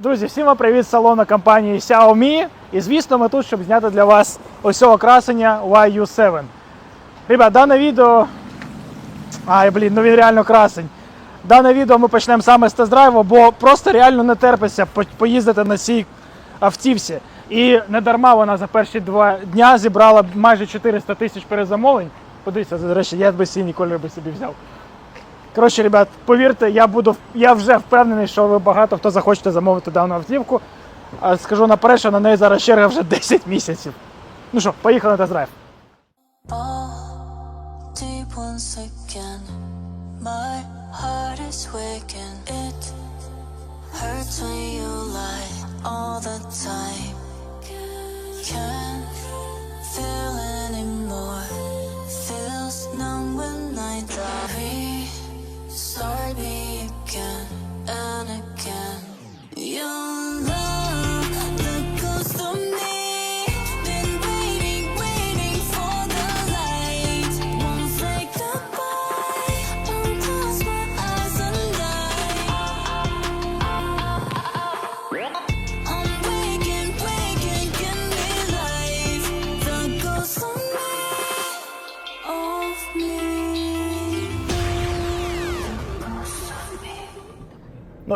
Друзі, всім вам привіт з салону компанії Xiaomi. І звісно, ми тут, щоб зняти для вас ось цього красення YU7. Ребят, дане відео. Ай, блін, ну він реально красень. Дане відео ми почнемо саме з тест-драйву, бо просто реально не терпиться поїздити на цій автівці. І не дарма вона за перші два дня зібрала майже 400 тисяч перезамовлень. Подивіться, до речі, я би синій кольор би собі взяв. Коротше, ребят, повірте, я буду я вже впевнений, що ви багато хто захочете замовити дану автівку. А скажу наперед, що на неї зараз черга вже 10 місяців. Ну що, поїхали на тест-драйв. Hurts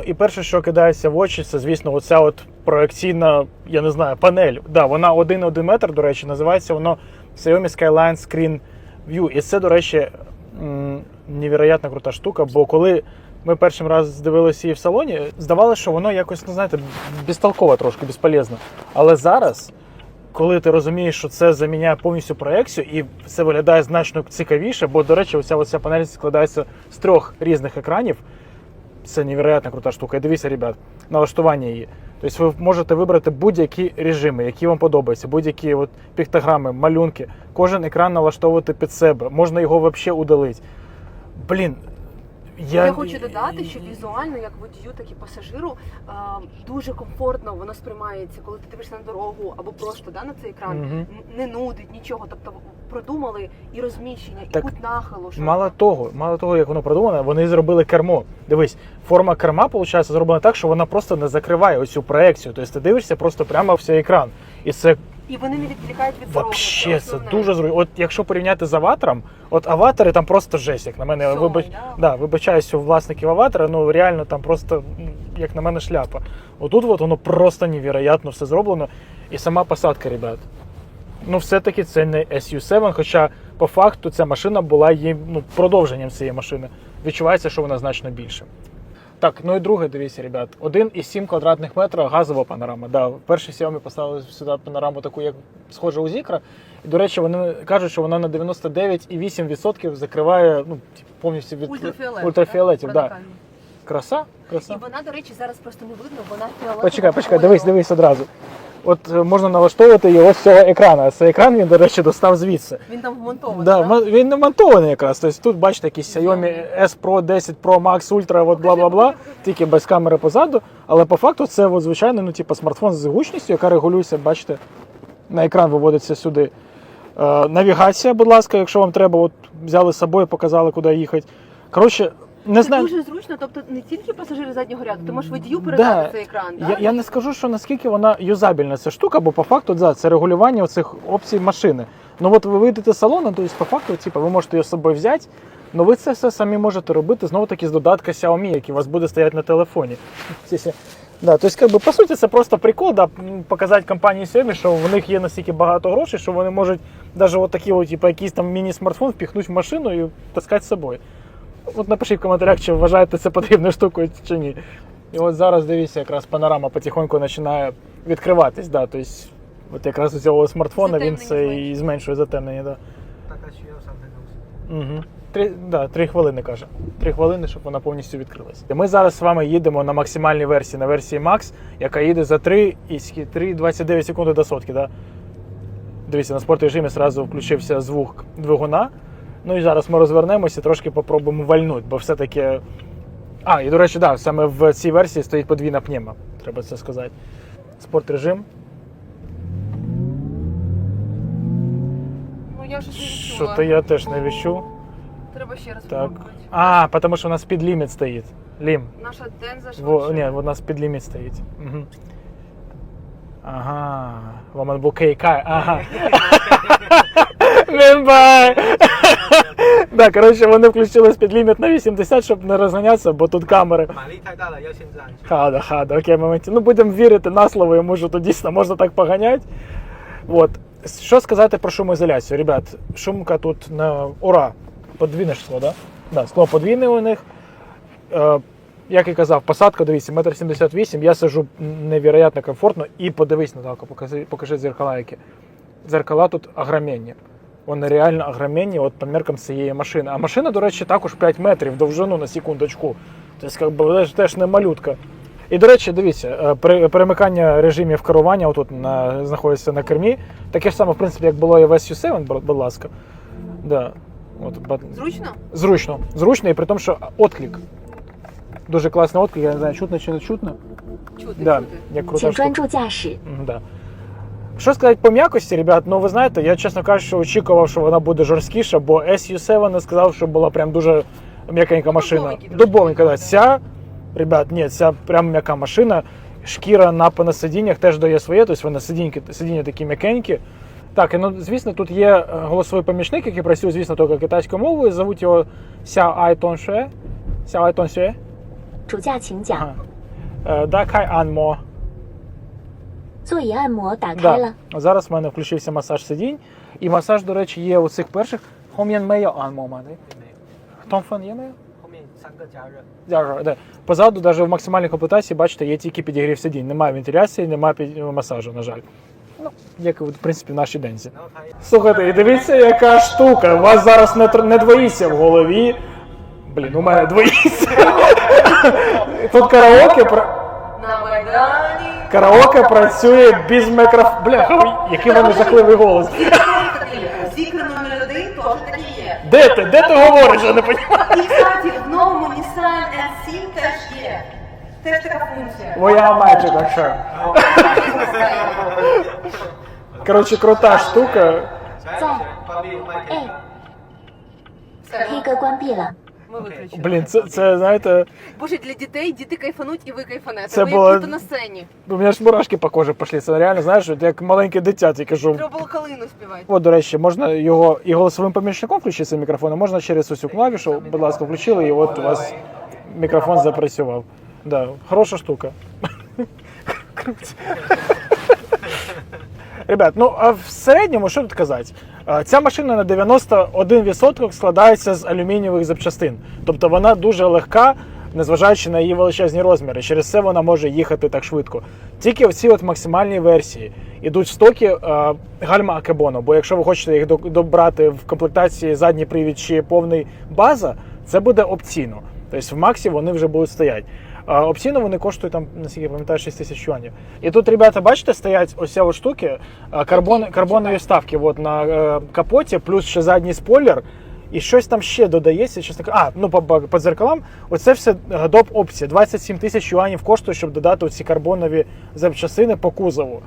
І перше, що кидається в очі, це, звісно, оця от проекційна, я не знаю, панель. Да, вона 1,1 метр, до речі, називається воно Xiaomi Skyline Screen View. І це, до речі, невероятно крута штука, бо коли ми першим раз дивилися її в салоні, здавалося, що воно якось, ну знаєте, безтолково трошки, безполезно. Але зараз. Коли ти розумієш, що це заміняє повністю проекцію, і це виглядає значно цікавіше, бо, до речі, оця, оця панель складається з трьох різних екранів. Це невероятно крута штука. І дивіться, ребят, налаштування її. Тобто ви можете вибрати будь-які режими, які вам подобаються, будь-які от піктограми, малюнки. Кожен екран налаштовувати під себе. Можна його взагалі удалити. Блін. Я, Я хочу додати, що візуально, як водію, так і пасажиру, е, дуже комфортно воно сприймається, коли ти дивишся на дорогу або просто да, на цей екран. Н- Не нудить нічого. Тобто продумали і розміщення, і Так, кут нахилу. що- Мало того, мало того, як воно продумано, вони зробили кермо. Дивись, форма керма, виходить, зроблена так, що вона просто не закриває оцю проекцію. Тобто ти дивишся просто прямо в цей екран. І це І вони не відволікають від дороги. Вообще, це основне. дуже зручно. От якщо порівняти з аватаром, от аватари там просто жесть, як на мене. Сьомий, Вибач... да? Да, вибачаюсь у власників аватара, ну реально там просто, як на мене, шляпа. Отут от воно просто невероятно все зроблено. І сама посадка, ребят. Ну, все-таки це не SU7, хоча по факту ця машина була їм ну, продовженням цієї машини. Відчувається, що вона значно більше. Так, ну і друге, дивіться, ребят, 1,7 квадратних метра газова панорама. Да, Перші Xiaomi поставили сюди панораму таку, як схожа у Zikra. І, до речі, вони кажуть, що вона на 99,8% закриває ну, повністю від ультрафіолетів. ультрафіолетів. Да. Краса? Краса. І вона, до речі, зараз просто не видно, вона фіолетова. Почекай, почекай, дивись, дивись одразу. От е, можна налаштовувати його з цього екрану. Цей екран він, до речі, достав звідси. Він там вмонтований. Да, так? він не монтований якраз. Тобто тут бачите якісь Xiaomi S Pro 10 Pro Max Ultra, от бла бла бла, тільки без камери позаду. Але по факту це от, звичайно, ну, типу, смартфон з гучністю, яка регулюється, бачите, на екран виводиться сюди. Е, навігація, будь ласка, якщо вам треба, от взяли з собою, показали, куди їхати. Коротше, не Це знаю. дуже зручно, тобто не тільки пасажири заднього ряду, ти можеш водію передати цей екран. Я, да? я не скажу, що наскільки вона юзабельна ця штука, бо по факту да, це регулювання цих опцій машини. Ну от ви вийдете з салону, то есть, по факту, типу, ви можете її з собою взяти, але ви це все самі можете робити знову таки з додатка Xiaomi, який у вас буде стояти на телефоні. Сісі. Да, тобто, как би, по суті, це просто прикол, да, м, показати компанії Xiaomi, що в них є настільки багато грошей, що вони можуть навіть от такі, от, типу, якийсь там міні-смартфон впіхнути в машину і таскати з собою. От напишіть в коментарях, чи вважаєте це потрібною штукою чи ні. І от зараз дивіться, якраз панорама потихоньку починає відкриватись. Да, тобто, от якраз у цього смартфона він це і зменшує затемнення. Да. Так, а що я сам не дивився. Угу. Три, да, три хвилини каже. Три хвилини, щоб вона повністю відкрилася. Ми зараз з вами їдемо на максимальній версії, на версії Max, яка їде за 3 і 3,29 секунди до сотки. Да? Дивіться, на спорт режимі одразу включився звук двигуна. Ну і зараз ми розвернемося і трошки попробуємо вальнути, бо все-таки. А, і до речі, да, саме в цій версії стоїть подвійна пневма, треба це сказати. Спорт режим. Ну я щось не Що то я теж не відчув. Треба ще раз Так. спробувати. А, тому що у нас підліміт стоїть. Лім. Наша денза Во, швидше. ні, у нас під ліміт стоїть. Угу. Ага. Woman bouquet car. Ага. Мімбай! Да, коротше, вони включили спідліміт на 80, щоб не розганятися, бо тут камери. Хада, хада, окей, моменті. Ну будемо вірити на слово, йому що тут дійсно можна так поганяти. От. Що сказати про шумоізоляцію? Ребят, шумка тут на ура. Подвійне скло, да? Да, скло подвійне у них. Е, як і казав, посадка, дивіться, 1,78 м. Я сижу невероятно комфортно і подивись, Наталка, покажи, покажи дзеркала які. зеркала тут огроменні. Вони реально огроменні от по меркам цієї машини. А машина, до речі, також 5 метрів довжину на секундочку. Тобто теж не малютка. І, до речі, дивіться, е, перемикання режимів керування отут на, знаходиться на кермі. Таке ж саме, в принципі, як було і в SU7, будь ласка. Да. От, Зручно? Зручно. Зручно, і при тому, що отклик. Дуже класний отклик, я не знаю, чутно чи не чутно. Чути, да. чути. Як крута штука. Да. Що сказати по м'якості, ребят, ну ви знаєте, я чесно кажучи, очікував, що вона буде жорсткіша, бо SU7 не сказав, що була прям дуже м'якенька машина. Дубовенька, да. Ця, ребят, ні, ця прям м'яка машина. Шкіра на панасидіннях теж дає своє, тобто вони сидіння такі м'якенькі. Так, і ну звісно, тут є е, голосовий помічник, який працює, звісно, тільки китайською мовою. Зовуть його Ся Айтон Ше. Ся Айтон Ше. Ага. Е, да, Кай Анмо. 座椅按摩打开 Да. 了。 Зараз в мене включився масаж сидінь. І масаж, до речі, є у цих перших. Хом'ян мейо ан момент. Томфан є мейо? 后面三个加热，Дякую. Да. Позаду, навіть в максимальній комплектації, бачите, є тільки підігрів сидінь. Немає вентиляції, немає під... масажу, на жаль. Ну, як і, в принципі в нашій дензі. 然后它也 Слухайте, і дивіться, яка штука. У вас зараз не, тр- не двоїться в голові. Блін, у мене двоїться. Тут караоке. про- На Майдані. Караоке працює без мікрофону. Бля, який в мене жахливий голос. Зікр номер один теж такі є. Де ти? Де ти говориш? Я не розумію. І, кстати, в новому Nissan N7 теж є. Теж така функція. Моя майчика ще. Коротше, крута штука. 在关闭麦克 哎 Все, ，K 歌关闭了。 Ми виключили. Блін, це, це знаєте, Боже, для дітей діти кайфануть і ви кайфанете. Це ви було- як будто на сцені. у мене ж мурашки по кожі пішли. Це реально, знаєш, от як маленьке дитя, тільки що. Треба було калину співати. От, до речі, можна його і голосовим помічником включити цей мікрофон, а можна через ось цю клавішу, будь ласка, включили, і от у вас мікрофон запрацював. Да, хороша штука. Круто. Ребят, ну а в середньому, що тут казати? Ця машина на 91% складається з алюмінієвих запчастин. Тобто вона дуже легка, незважаючи на її величезні розміри. Через це вона може їхати так швидко. Тільки в цій от максимальній версії ідуть в стокі е, гальма Акебоно. Бо якщо ви хочете їх добрати в комплектації задній привід чи повний база, це буде опційно. Тобто в Максі вони вже будуть стояти. А опційно вони коштують там, наскільки я пам'ятаю, 6 тисяч юанів. І тут, ребята, бачите, стоять ось ці от штуки, а, карбон, карбонові вставки от, на е, капоті, плюс ще задній спойлер. І щось там ще додається, чесно кажучи. А, ну по, по, по дзеркалам, оце все е, доп опція. 27 тисяч юанів коштує, щоб додати ці карбонові запчасини по кузову.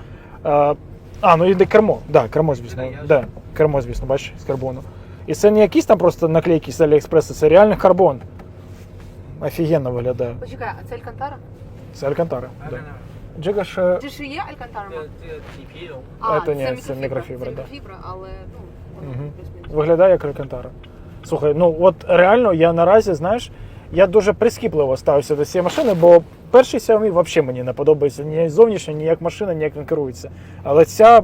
Е, а, ну і де кермо. Да, кермо, звісно. Да, кермо, звісно, бачиш, з карбону. І це не якісь там просто наклейки з Аліекспресу, це реальний карбон. Офігенно виглядає. Почекай, а це Алькантара? Це Алькантара. Да. Джига ще. Чи ж є Алькантара? А, це, ні, це мікрофібра. Це да. мікрофібра, але ну, угу. Виглядає як Алькантара. Слухай, ну от реально я наразі, знаєш, я дуже прискіпливо ставився до цієї машини, бо перший Xiaomi взагалі мені не подобається. Ні зовнішньо, ні як машина, ніяк не керується. Але ця.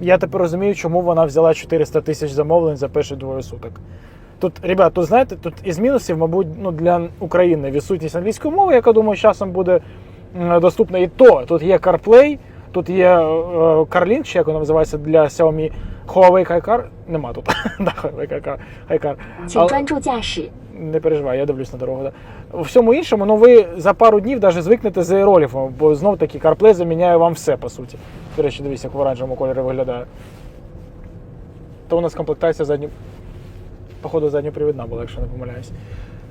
Я тепер розумію, чому вона взяла 400 тисяч замовлень за перші двоє суток. Тут, ребят, тут знаєте, тут із мінусів, мабуть, ну, для України відсутність англійської мови, яка думаю, з часом буде доступна. І то тут є CarPlay, тут є е, CarLink, чи як воно називається для Xiaomi Huawei HiCar. Нема тут. да, Huawei HiCar. Не переживай, я дивлюсь на дорогу. Да. У всьому іншому, ну ви за пару днів навіть звикнете з аероліфом, бо знов таки CarPlay заміняє вам все, по суті. До речі, дивіться, як в оранжевому кольорі виглядає. То у нас комплектація задніх. Походу, задньопривідна була, якщо не помиляюсь.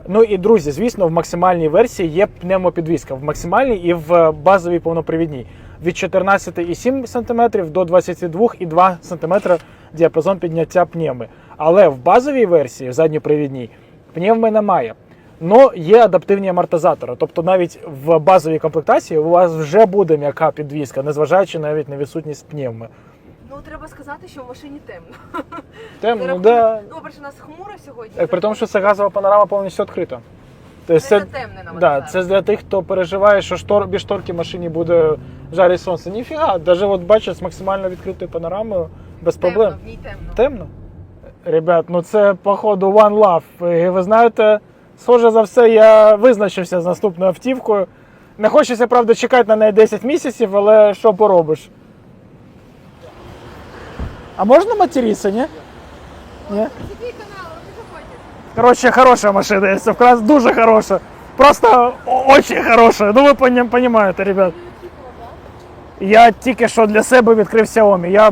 Ну і друзі, звісно, в максимальній версії є пневмопідвізка. В максимальній і в базовій повнопривідній. Від 14,7 см до 22,2 см діапазон підняття пневми. Але в базовій версії, в задньопривідній, пневми немає. Но є адаптивні амортизатори. Тобто навіть в базовій комплектації у вас вже буде м'яка підвізка, незважаючи навіть на відсутність пневми. Ну треба сказати, що в машині темно. Темно, За ну да. Ну, по-перше, у нас хмуро сьогодні. Е, При тому, що це газова панорама повністю відкрита. Тобто це затемнено вона да, зараз. це для тих, хто переживає, що штор, без шторки в машині буде жарить сонце. Ніфіга, навіть от бачиш з максимально відкритою панорамою без проблем. Темно, в ній темно. Темно? Ребят, ну це походу One Love. І ви знаєте, схоже за все, я визначився з наступною автівкою. Не хочеться, правда, чекати на неї 10 місяців, але що поробиш? А можна материтися, ні? Ні? Короче, хорошая машина, если вкратце, дуже хорошая. Просто очень хорошая. Ну ви понимаєте, ребят. Я тільки що для себе відкрив Xiaomi. Я,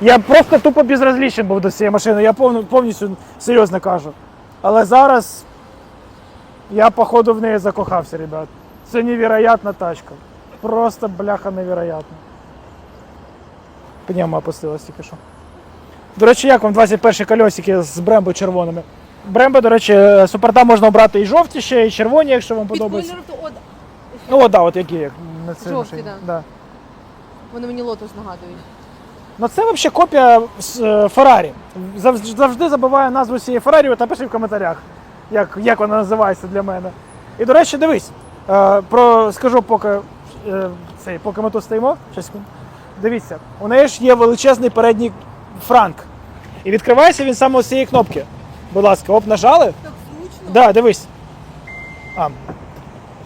я просто тупо безразлічен був до цієї машини. Я повністю серйозно кажу. Але зараз я, походу, в неї закохався, ребят. Це невероятна тачка. Просто бляха невероятна. Пневма опустилась тільки що. До речі, як вам 21 кольосики з брембо червоними? Брембо, до речі, супорта можна обрати і жовті ще, і червоні, якщо вам Під подобається. кольором, то от, Ну, от, да, от які як на цій Жовті, машині. да. Да. вони мені лотос нагадують. Ну це взагалі копія з е, Феррарі. Завжди, завжди забуваю назву цієї Феррарі, от напиши в коментарях, як, як вона називається для мене. І до речі, дивись, е, про, скажу, поки, е, цей, поки ми тут стоїмо. Щас, секунду. Дивіться, у неї ж є величезний передній франк. І відкривається він саме з цієї кнопки. Будь ласка, оп, нажали. Так зручно. Да, дивись. А,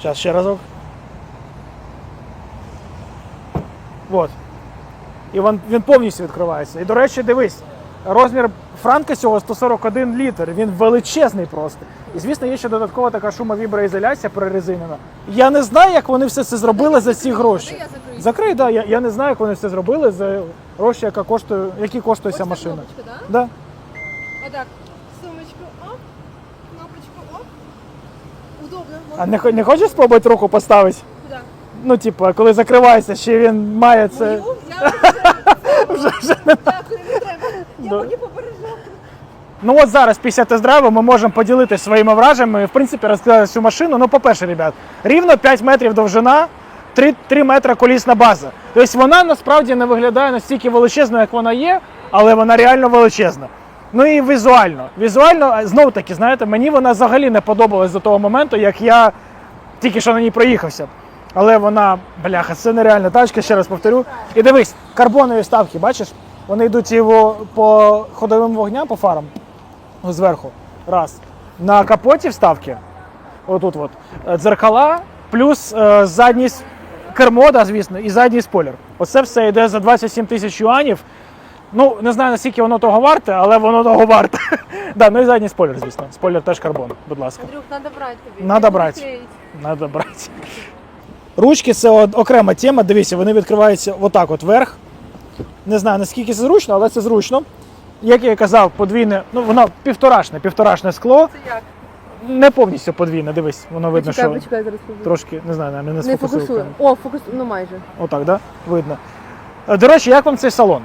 зараз ще разок. Вот. І він, він повністю відкривається. І, до речі, дивись, розмір франка цього 141 літр, він величезний просто. І звісно, є ще додаткова така шумовіброізоляція прорезинена. Я не знаю, як вони все це зробили за ці гроші. Закрий, да, я, я не знаю, як вони все зробили за гроші, яка коштує, які коштує ця машина. кнопочка, да? Да. Отак, сумочку, оп, кнопочку, оп. Удобно. А не, хо- не хочеш спробувати руку поставити? Куди? Ну, типу, коли закривається, ще він має це. Мою? Я Вже, вже не не треба. Мені. Ну от зараз після тест-драйву ми можемо поділитися своїми враженнями і в принципі розказати цю машину. Ну, по-перше, ребят, рівно 5 метрів довжина, 3, 3 метри колісна база. Тобто вона насправді не виглядає настільки величезною, як вона є, але вона реально величезна. Ну і візуально. Візуально, знову таки, знаєте, мені вона взагалі не подобалась до того моменту, як я тільки що на ній проїхався. Але вона, бляха, це нереальна тачка, ще раз повторю. І дивись, карбонові вставки, бачиш? Вони йдуть його по ходовим вогням, по фарам зверху. Раз. На капоті вставки. Отут от. е, Дзеркала, плюс е, задній с- кермо, да, звісно, і задній спойлер. Оце все йде за 27 тисяч юанів. Ну, не знаю, наскільки воно того варте, але воно того варте. да, ну і задній спойлер, звісно. Спойлер теж карбон, будь ласка. Андрюх, треба брати тобі. Надо брати. Надо брати. Ручки це окрема тема. Дивіться, вони відкриваються отак от вверх. Не знаю, наскільки це зручно, але це зручно. Як я казав, подвійне, ну воно півторашне, півторашне скло. Це як? Не повністю подвійне, дивись, воно видно, Почекай, що почекай, зараз трошки, не знаю, не, не Не фокусує. О, фокус, ну майже. Отак, да? Видно. Е, До речі, як вам цей салон?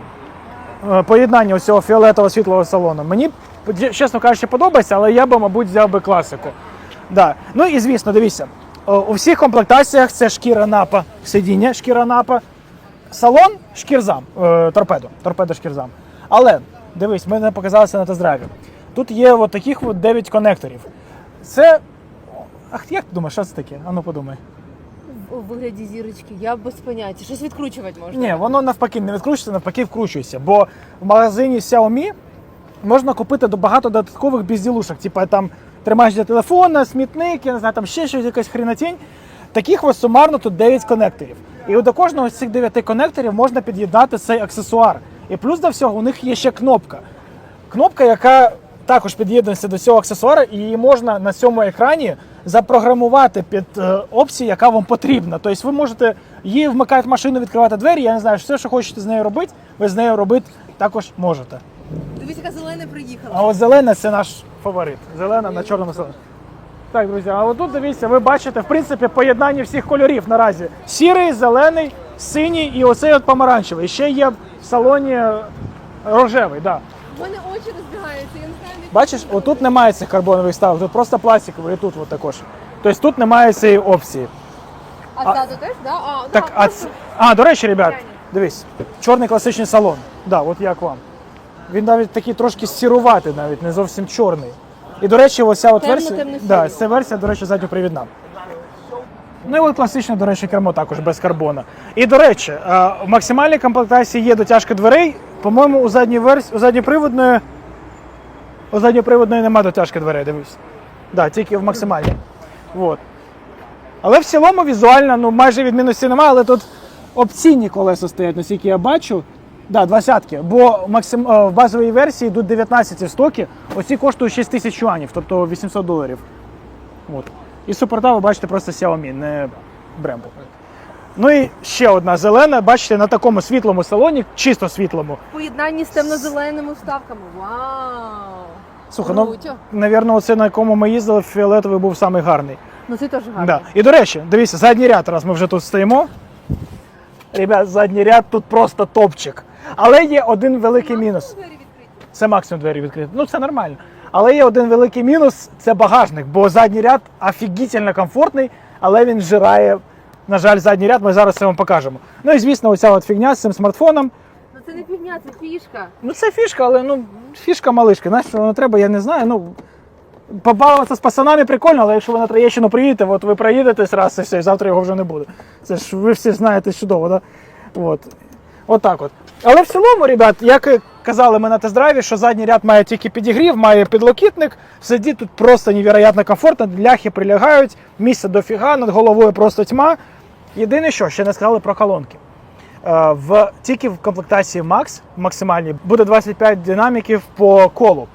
Е, Поєднання цього фіолетового світлого салону. Мені, чесно кажучи, подобається, але я би, мабуть, взяв би класику. Да. Ну і звісно, дивіться, е, у всіх комплектаціях це шкіра напа, сидіння, шкіра напа, салон шкірзам, е, торпедо, торпедо шкірзам. Але дивись, ми не показалися на тест-драйві. Тут є от таких от 9 конекторів. Це. Ах, як ти думаєш, що це таке? Ану подумай. У вигляді зірочки, я без поняття. Щось відкручувати можна. Ні, воно навпаки не відкручується, навпаки вкручується. Бо в магазині Xiaomi можна купити до- багато додаткових безділушок. Типа там тримаєш для телефона, смітник, я не знаю, там ще щось, якась хренотінь. Таких ось сумарно тут 9 конекторів. І до кожного з цих 9 конекторів можна під'єднати цей аксесуар. І плюс до всього у них є ще кнопка. Кнопка, яка також під'єднується до цього аксесуара, і її можна на цьому екрані запрограмувати під е, опцію, яка вам потрібна. Тобто ви можете її вмикати в машину, відкривати двері. Я не знаю, все, що хочете з нею робити, ви з нею робити також можете. Дивись, яка зелена приїхала. А от зелена це наш фаворит. Зелена на чорному салоні. Так, друзі, а отут дивіться, ви бачите, в принципі, поєднання всіх кольорів наразі: сірий, зелений, синій і оцей от помаранчевий. Ще є в салоні е, рожевий, да. У мене очі розбігаються, я не знаю, не Бачиш, отут немає цих карбонових вставок, тут просто пластиковий, і тут от також. Тобто тут немає цієї опції. А ззаду теж, да? А, Так, да, а, ц- а, до речі, ребят, дивись, чорний класичний салон. Да, от як вам. Він навіть такий трошки сіруватий, навіть не зовсім чорний. І, до речі, ось ця от версія. Да, ця версія, до речі, задньопривідна. Ну і от класичне, до речі, кермо також без карбона. І до речі, е, в максимальній комплектації є дотяжка дверей. По-моєму, у задній версії, у задньоприводної, у задньоприводної немає дотяжки дверей, дивись. Да, тільки в максимальній. Вот. Але в цілому візуально ну, майже відмінності немає, але тут опційні колеса стоять, наскільки я бачу. Да, двадцятки. Бо максим... е, в базовій версії йдуть 19 в стокі, оці коштують 6 тисяч юанів, тобто 800 доларів. От. І супорта ви бачите просто Xiaomi, не Brembo. Ну і ще одна зелена, бачите, на такому світлому салоні, чисто світлому. В поєднанні з темно-зеленими вставками. Вау! Слухай, ну, Круто. навірно, оце на якому ми їздили, фіолетовий був самий гарний. Ну це теж гарно. Да. І до речі, дивіться, задній ряд, раз ми вже тут стоїмо. Ребят, задній ряд тут просто топчик. Але є один великий мінус. Це максимум двері відкриті. Ну це нормально. Але є один великий мінус це багажник, бо задній ряд офігітельно комфортний, але він жирає. На жаль, задній ряд, ми зараз це вам покажемо. Ну і звісно, оця от фігня з цим смартфоном. Ну це не фігня, це фішка. Ну це фішка, але ну фішка малишка. Знаєш, що воно треба, я не знаю. Ну побавитися з пацанами прикольно, але якщо ви на Троєщину приїдете, от ви проїдетесь раз і все, і завтра його вже не буде. Це ж ви всі знаєте чудово, да? От. От так от. Але в цілому, ребят, як і казали ми на тест-драйві, що задній ряд має тільки підігрів, має підлокітник, сидіть тут просто невероятно комфортно, ляхи прилягають, місця дофіга, над головою просто тьма. Єдине, що ще не сказали про колонки. Е, В тільки в комплектації Max максимальній буде 25 динаміків по колу.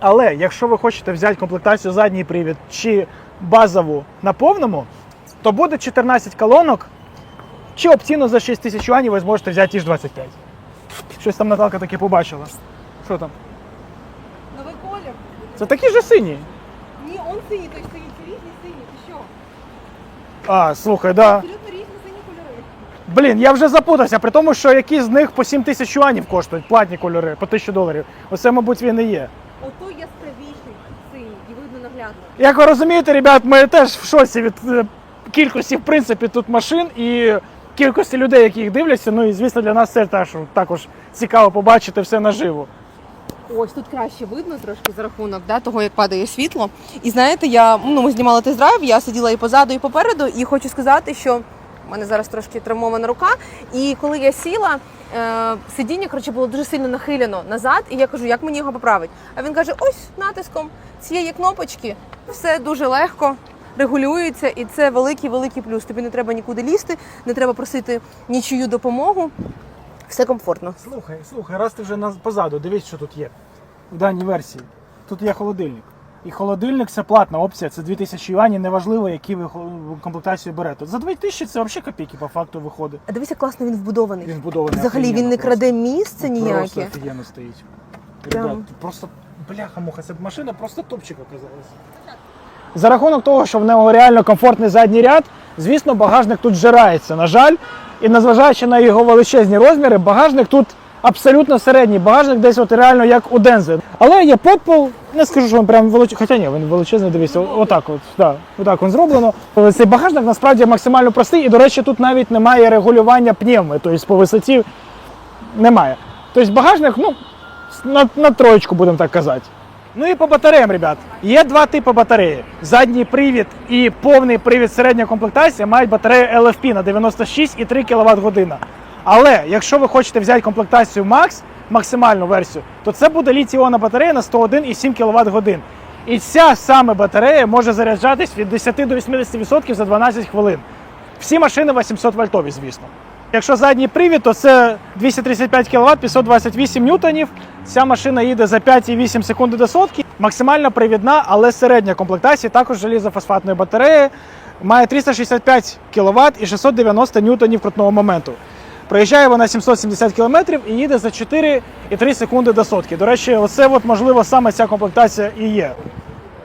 Але якщо ви хочете взяти комплектацію задній привід чи базову на повному, то буде 14 колонок. Чи опційно за 6 тисяч юанів ви зможете взяти ті ж 25. Щось там Наталка таке побачила. Що там? Новий колір. Це такі ж сині. Ні, он синій, той стоїть різні сині. Ти що? А, слухай, да. Абсолютно різні сині кольори. Блін, я вже запутався, при тому, що які з них по 7 тисяч юанів коштують, платні кольори, по 1000 доларів. Оце, мабуть, він і є. Ото яскравіший синій, і видно наглядно. Як ви розумієте, ребят, ми теж в шоці від е, кількості, в принципі, тут машин і кількості людей, які їх дивляться. Ну і звісно, для нас це теж також цікаво побачити все наживо. Ось тут краще видно трошки за рахунок да, того, як падає світло. І знаєте, я ну, ми знімали тест-драйв, я сиділа і позаду, і попереду, і хочу сказати, що в мене зараз трошки травмована рука. І коли я сіла, е, сидіння коротше, було дуже сильно нахилено назад, і я кажу, як мені його поправити? А він каже: ось натиском цієї кнопочки все дуже легко. Регулюється, і це великий великий плюс. Тобі не треба нікуди лізти, не треба просити нічию допомогу. Все комфортно. Слухай, слухай, раз ти вже на- позаду, дивись, що тут є в даній версії. Тут є холодильник. І холодильник це платна опція, це 2000 юанів, неважливо, які ви хо- комплектацію берете. За 2000 це взагалі копійки по факту виходить. А дивися, класно він вбудований. Він вбудований. Взагалі він офігенно не просто. краде місце Просто ніяке. офігенно стоїть. Прям. Ребят, просто бляха-муха, ця машина просто топчик оказалась. За рахунок того, що в нього реально комфортний задній ряд, звісно, багажник тут жирається, на жаль. І незважаючи на його величезні розміри, багажник тут абсолютно середній. Багажник десь от реально як у Дензи. Але є подпол, не скажу, що він прям величезний, хоча ні, він величезний, дивіться, отак от, да, отак він зроблено. Цей багажник насправді максимально простий, і, до речі, тут навіть немає регулювання пневми, тобто по висоті немає. Тобто багажник, ну, на, на троєчку, будемо так казати. Ну і по батареям, ребят. Є два типи батареї: задній привід і повний привід середня комплектація мають батарею LFP на 96,3 кВт година. Але якщо ви хочете взяти комплектацію Max, максимальну версію, то це буде літій-іонна батарея на 101,7 кВт годин. І ця саме батарея може заряджатись від 10 до 80% за 12 хвилин. Всі машини 800 вольтові, звісно. Якщо задній привід, то це 235 кВт, 528 ньютонів. Ця машина їде за 5,8 секунди до сотки. Максимально привідна, але середня комплектація, також залізофосфатної батареї. Має 365 кВт і 690 ньютонів крутного моменту. Проїжджає вона 770 км і їде за 4,3 секунди до сотки. До речі, оце от, можливо саме ця комплектація і є.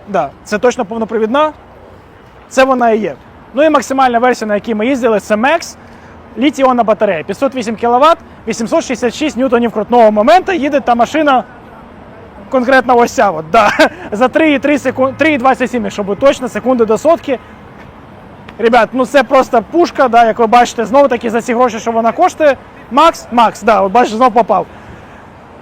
Да, це точно повнопривідна. Це вона і є. Ну і максимальна версія, на якій ми їздили, це Max. Літіонна батарея 508 кВт, 866 ньютонів крутного моменту. Їде та машина конкретно ось ця от, да. За 3,3 секунди, 3,27, якщо бути точно, секунди до сотки. Ребят, ну це просто пушка, да, як ви бачите, знову таки за ці гроші, що вона коштує. Макс, Макс, да, от бачите, знов попав.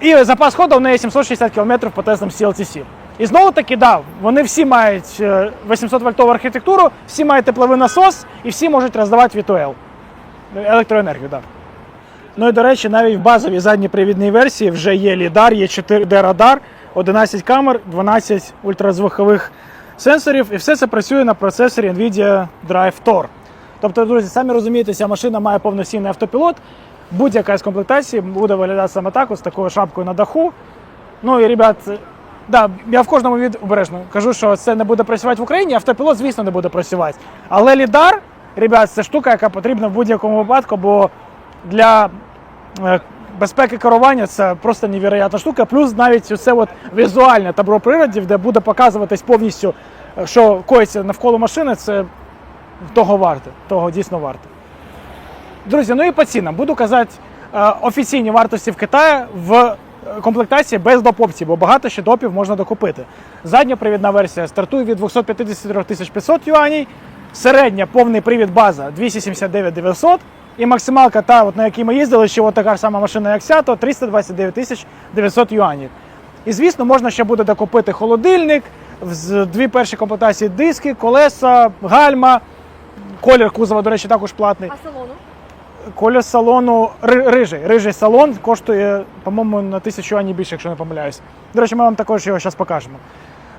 І запас ходу в неї 760 км по тестам CLTC. І знову таки, да, вони всі мають 800 вольтову архітектуру, всі мають тепловий насос і всі можуть роздавати V2L. Електроенергію, так. Ну і до речі, навіть в базовій задній привідній версії вже є лідар, є 4D радар, 11 камер, 12 ультразвукових сенсорів, і все це працює на процесорі Nvidia Drive Thor. Тобто, друзі, самі розумієте, ця машина має повноцінний автопілот. Будь-яка з комплектацій буде виглядати саме так, ось такою шапкою на даху. Ну і ребят, да, я в кожному від обережно кажу, що це не буде працювати в Україні, автопілот, звісно, не буде працювати. Але лідар, ребят, це штука, яка потрібна в будь-якому випадку, бо для е, безпеки керування це просто невероятна штука. Плюс навіть це от візуальне табло приладів, де буде показуватись повністю, е, що коїться навколо машини, це того варте, того дійсно варте. Друзі, ну і по цінам. Буду казати е, офіційні вартості в Китаї в комплектації без доп опцій, бо багато ще допів можна докупити. Задня привідна версія стартує від 253 500 юаней, середня повний привід база 279 900 і максималка, та, от, на якій ми їздили, ще от така ж сама машина, як ця, то 329 900 юанів. І звісно, можна ще буде докупити холодильник, з дві перші комплектації диски, колеса, гальма. Колір кузова, до речі, також платний. А салону? Колір салону рижий. Рижий салон коштує, по-моєму, на тисячу ані більше, якщо не помиляюсь. До речі, ми вам також його зараз покажемо.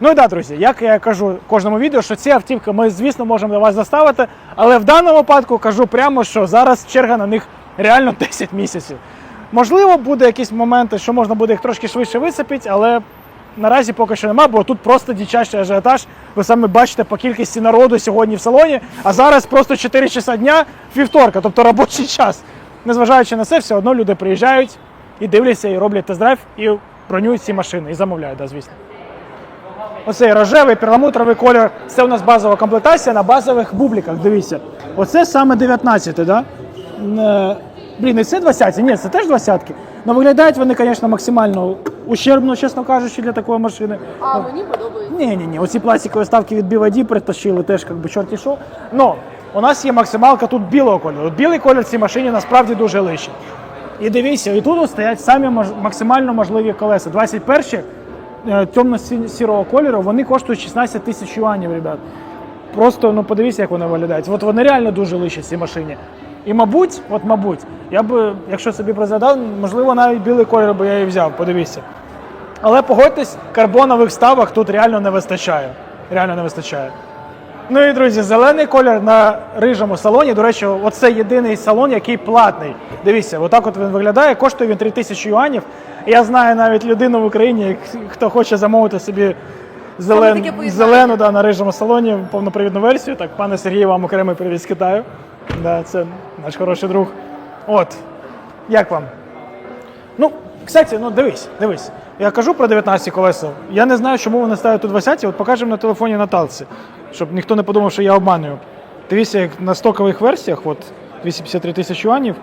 Ну і да, друзі, як я кажу в кожному відео, що ці автівки ми, звісно, можемо до вас доставити, але в даному випадку кажу прямо, що зараз черга на них реально 10 місяців. Можливо, буде якісь моменти, що можна буде їх трошки швидше висипити, але наразі поки що немає, бо тут просто дичайший ажіотаж. Ви саме бачите по кількості народу сьогодні в салоні, а зараз просто 4 часа дня вівторка, тобто робочий час. Незважаючи на це, все одно люди приїжджають і дивляться, і роблять тест-драйв, і бронюють ці машини, і замовляють, да, звісно. Оцей рожевий перламутровий колір це у нас базова комплектація на базових бубліках. Дивіться. Оце саме 19, так? Да? Е, Блін, і це 20 ні, це теж 20-ки. Ну виглядають вони, звісно, максимально ущербно, чесно кажучи, для такої машини. А мені подобається. Ні, ні, ні. Оці пластикові ставки від BYD притащили теж, як би чорті що. Но у нас є максималка тут білого кольору. Білий колір цій машині насправді дуже лише. І дивіться, і тут стоять самі мож- максимально можливі колеса. 21 е, темно-сірого кольору, вони коштують 16 тисяч юанів, ребят. Просто ну подивіться, як вони виглядають. От вони реально дуже лиші цій машині. І мабуть, от мабуть, я би, якщо собі розглядав, можливо, навіть білий колір би я і взяв, подивіться. Але погодьтесь, карбонових ставок тут реально не вистачає. Реально не вистачає. Ну і друзі, зелений колір на рижому салоні. До речі, оце єдиний салон, який платний. Дивіться, отак от він виглядає, коштує він 3000 юанів. Я знаю навіть людину в Україні, хто хоче замовити собі зелен... зелену да, на рижому салоні, повнопривідну версію. Так, пане Сергію, вам окремий привіт з Китаю. Да, це наш хороший друг. От, як вам? Ну, кстати, ну дивись, дивись. Я кажу про 19 колеса. Я не знаю, чому вони ставлять тут 20, от покажемо на телефоні Наталці, щоб ніхто не подумав, що я обманюю. Дивіться, як на стокових версіях, от 253 тисячі юанів,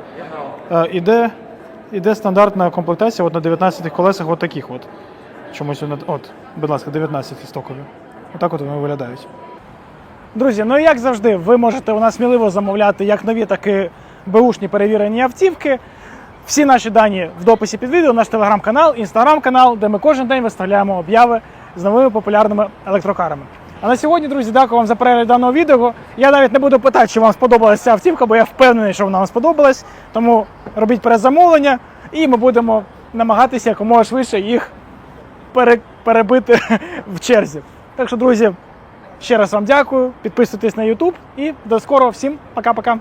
е, іде, іде стандартна комплектація от на 19 колесах, от таких от. Чомусь от, будь ласка, 19 стокові. Отак от вони виглядають. Друзі, ну і як завжди, ви можете у нас сміливо замовляти як нові, так і беушні перевірені автівки. Всі наші дані в дописі під відео, наш телеграм-канал, інстаграм-канал, де ми кожен день виставляємо обяви з новими популярними електрокарами. А на сьогодні, друзі, дякую вам за перегляд даного відео. Я навіть не буду питати, чи вам сподобалася ця автівка, бо я впевнений, що вона вам сподобалась. Тому робіть перезамовлення і ми будемо намагатися якомога швидше їх пере- перебити в черзі. Так що, друзі, ще раз вам дякую. Підписуйтесь на YouTube і до скорого всім пока-пока.